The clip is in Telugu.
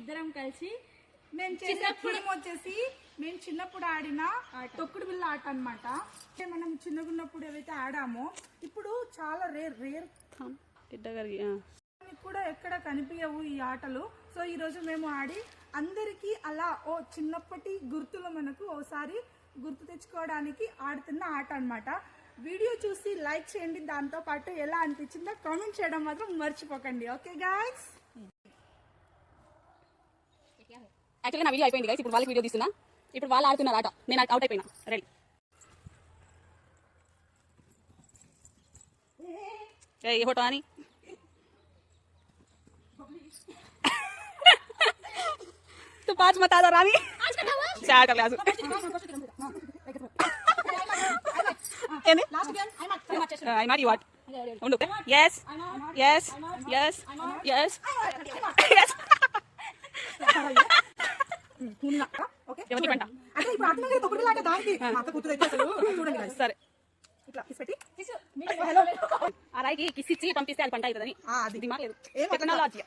ఇద్దరం కలిసి మేము గేమ్ వచ్చేసి మేము చిన్నప్పుడు ఆడిన తొక్కుడు బిళ్ళ ఆట అన్నమాట. అంటే మనం చిన్నగా ఉన్నప్పుడు ఏవైతే ఆడామో ఇప్పుడు చాలా రేర్ రేర్. కూడా ఎక్కడ కనిపించవు ఈ ఆటలు. సో ఈ రోజు మేము ఆడి అందరికీ అలా ఓ చిన్నప్పటి గుర్తులు మనకు ఓసారి గుర్తు తెచ్చుకోవడానికి ఆడుతున్న ఆట అన్నమాట. వీడియో చూసి లైక్ చేయండి. దాంతో పాటు ఎలా అనిపించిందో కామెంట్ చేయడం మాత్రం మర్చిపోకండి. Okay guys? యాక్చువల్గా నా వీడియో అయిపోయింది గైస్ ఇప్పుడు వాళ్ళకి వీడియో తీస్తున్నా ఇప్పుడు వాళ్ళు ఆడుతున్నారు ఆట నేను అవుట్ అయిపోయినా రెడీ ఏ ఫోటో అని तू पाँच मत आजा रानी चार कर ले आजू ఏంది ఐ నాట్ యు వాట్ ఉండు yes yes yes yes yes okay? ఎవరికి పంట? అంటే ఇప్పుడు అర్థమైంది తొక్కుడు ఆట దానికి అక్క కూతురు అయితే అసలు. చూడండి. సరే. ఇట్లా పెట్టి ఆ రాయికి కిస్ ఇచ్చి పంపిస్తే అది పంట అవుతుందని. అది. దిమాగ్ లేదు. అర్థం. టెక్నాలజీ